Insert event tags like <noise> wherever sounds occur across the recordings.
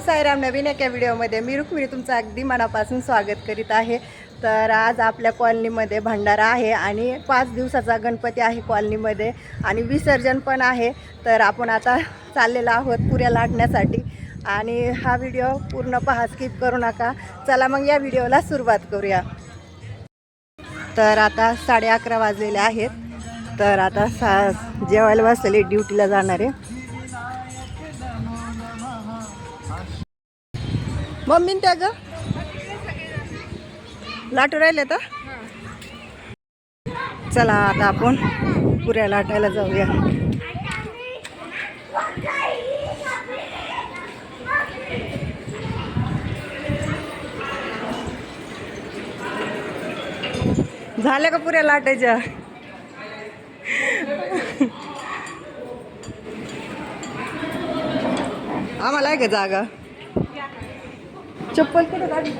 साईराम नवीन एका व्हिडिओमध्ये मी रुक्मिणी तुमचं अगदी मनापासून स्वागत करीत आहे. तर आज आपल्या कॉलनीमध्ये भंडारा आहे आणि पाच दिवसाचा गणपती आहे कॉलनीमध्ये आणि विसर्जन पण आहे. तर आपण आता चाललेलो आहोत पुऱ्या लाटण्यासाठी आणि हा व्हिडिओ पूर्ण पहा स्किप करू नका. चला मग या व्हिडिओला सुरुवात करूया. तर आता साडे अकरा वाजलेले आहेत. तर आता सा जेवायला बसलेली ड्युटीला जाणार. आहे मम्मीन त्या ग? लाटू राहिले तर? चला आता आपण पुऱ्या लाटायला जाऊया. झाल्या का पुऱ्या लाटायच्या? आम्हाला आहे का जागा? चप्पल कुठं काढली?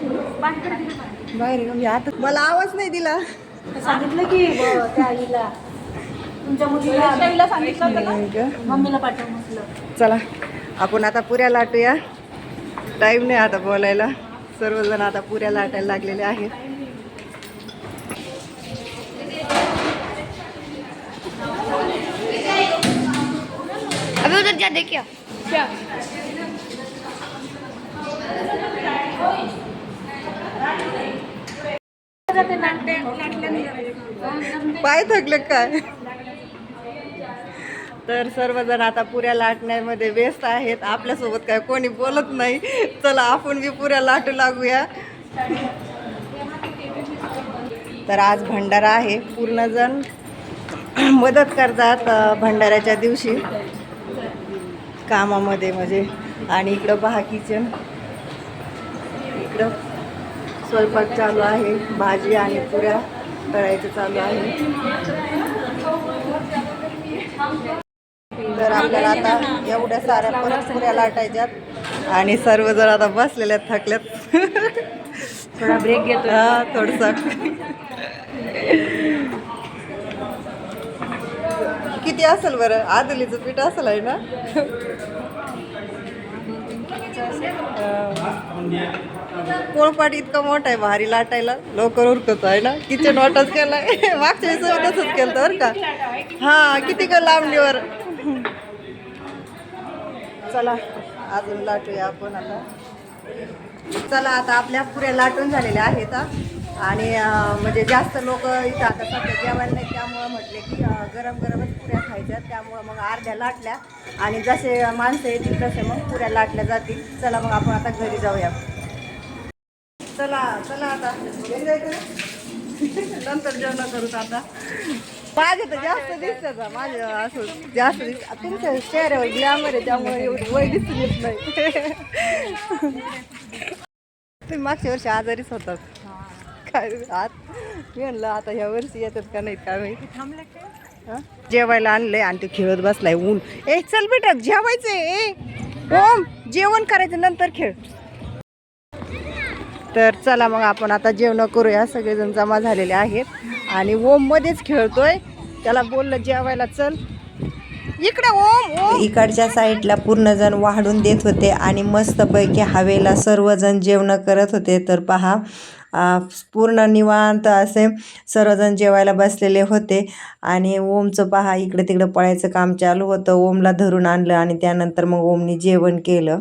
बाहेर आहे का? मी आता मला आवाज नाही दिला. सांगितलं की ब- त्या आईला तुमच्या मुलीला आईला सांगितलं होतं नाही ना का? मम्मीला पाठव म्हटलं. चला आपण आता पुऱ्या लाटूया. टाईम नाही आता बोलायला. सर्वजण आता पुऱ्या लाटायला लागलेले आहेत. अभी उधर जा देखिए क्या? पाय थकले काय? तर सर्वजण आता पुऱ्या लाटण्यामध्ये व्यस्त आहेत. आपल्यासोबत काय कोणी बोलत नाही. चला आपण बी पुऱ्या लाटू लागूया. तर आज भंडारा आहे. पूर्णजण मदत करतात भंडाऱ्याच्या दिवशी. कामामध्ये म्हणजे. आणि इकडं पहा किचन इकडं स्वयंपाक चालू आहे भाजी आणि पुऱ्या तळायचं चालू आहे. तर आपल्याला आता एवढ्या साऱ्या परत पुऱ्या लाटायच्यात आणि सर्वजण आता बसलेल्या थकल्यात थोडा ब्रेक घेतो हा थोडसा. किती असेल बरं? आदलीचं पीठ असेल आहे ना? पोळपाट इतका मोठा आहे भारी लाटायला. लवकर उरकतो आहे ना. किचन वाटच केलाय. <laughs> मागच्या वेळेस तसंच केलं बरं का. हा किती का लांबणीवर. चला अजून लाटूया आपण आता. चला आता आपल्या पुऱ्या लाटून झालेल्या आहेत आणि म्हणजे जास्त लोक इथं आता सध्या जेवायला नाही त्यामुळं म्हटले की गरम गरमच पुऱ्या खायच्या त्यामुळं मग अर्ध्या लाटल्या. आणि जसे माणसं येतील तसे मग पुऱ्या लाटल्या जातील. चला मग आपण आता घरी जाऊया. चला चला आता. नंतर जेवण करू आता. माझे तर जास्त दिसत माझे असं जास्त दिसत तुमच्या चेहऱ्यावर ग्लॅमर आहे त्यामुळे एवढी वय दिसून येत नाही. तुम्ही मागच्या वर्षी आजारीच होतात. काय आत मी म्हणलं आता ह्या वर्षी येतात का नाहीत काय माहिती. जेवायला आणलंय आणि ते खेळत बसलाय ऊन. ए चल बेटा जेवायचंय ए. ओम जेवण करायचं नंतर खेळ. तर चला मग आपण आता जेवणं करूया. सगळेजण जमा झालेले आहेत. आणि ओम मध्येच खेळतोय. त्याला बोललं जेवायला चल. इकडे ओम ओम. इकडच्या साईडला पूर्ण जण वाढून देत होते आणि मस्तपैकी हवेला सर्वजण जेवण करत होते. तर पहा पूर्ण निवांत असे सर्वजण जेवायला बसलेले होते. आणि ओमचं पहा इकडे तिकडे पळायचं काम चालू होतं. ओमला धरून आणलं आणि त्यानंतर मग ओमनी जेवण केलं.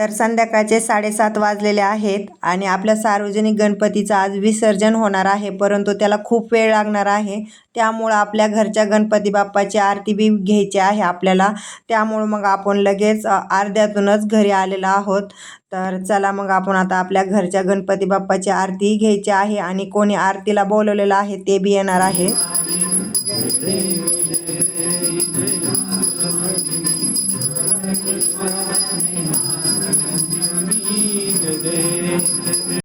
तर संध्याकाळचे साडेसात वाजलेले आहेत आणि आपल्या सार्वजनिक गणपतीचं आज विसर्जन होणार आहे परंतु त्याला खूप वेळ लागणार आहे. त्यामुळं आपल्या घरच्या गणपती बाप्पाची आरती बी घ्यायची आहे आपल्याला. त्यामुळं मग आपण लगेच अर्ध्यातूनच घरी आलेलो आहोत. तर चला मग आपण आता आपल्या घरच्या गणपती बाप्पाची आरती घ्यायची आहे आणि कोणी आरतीला बोलवलेलं आहे ते बी येणार आहे.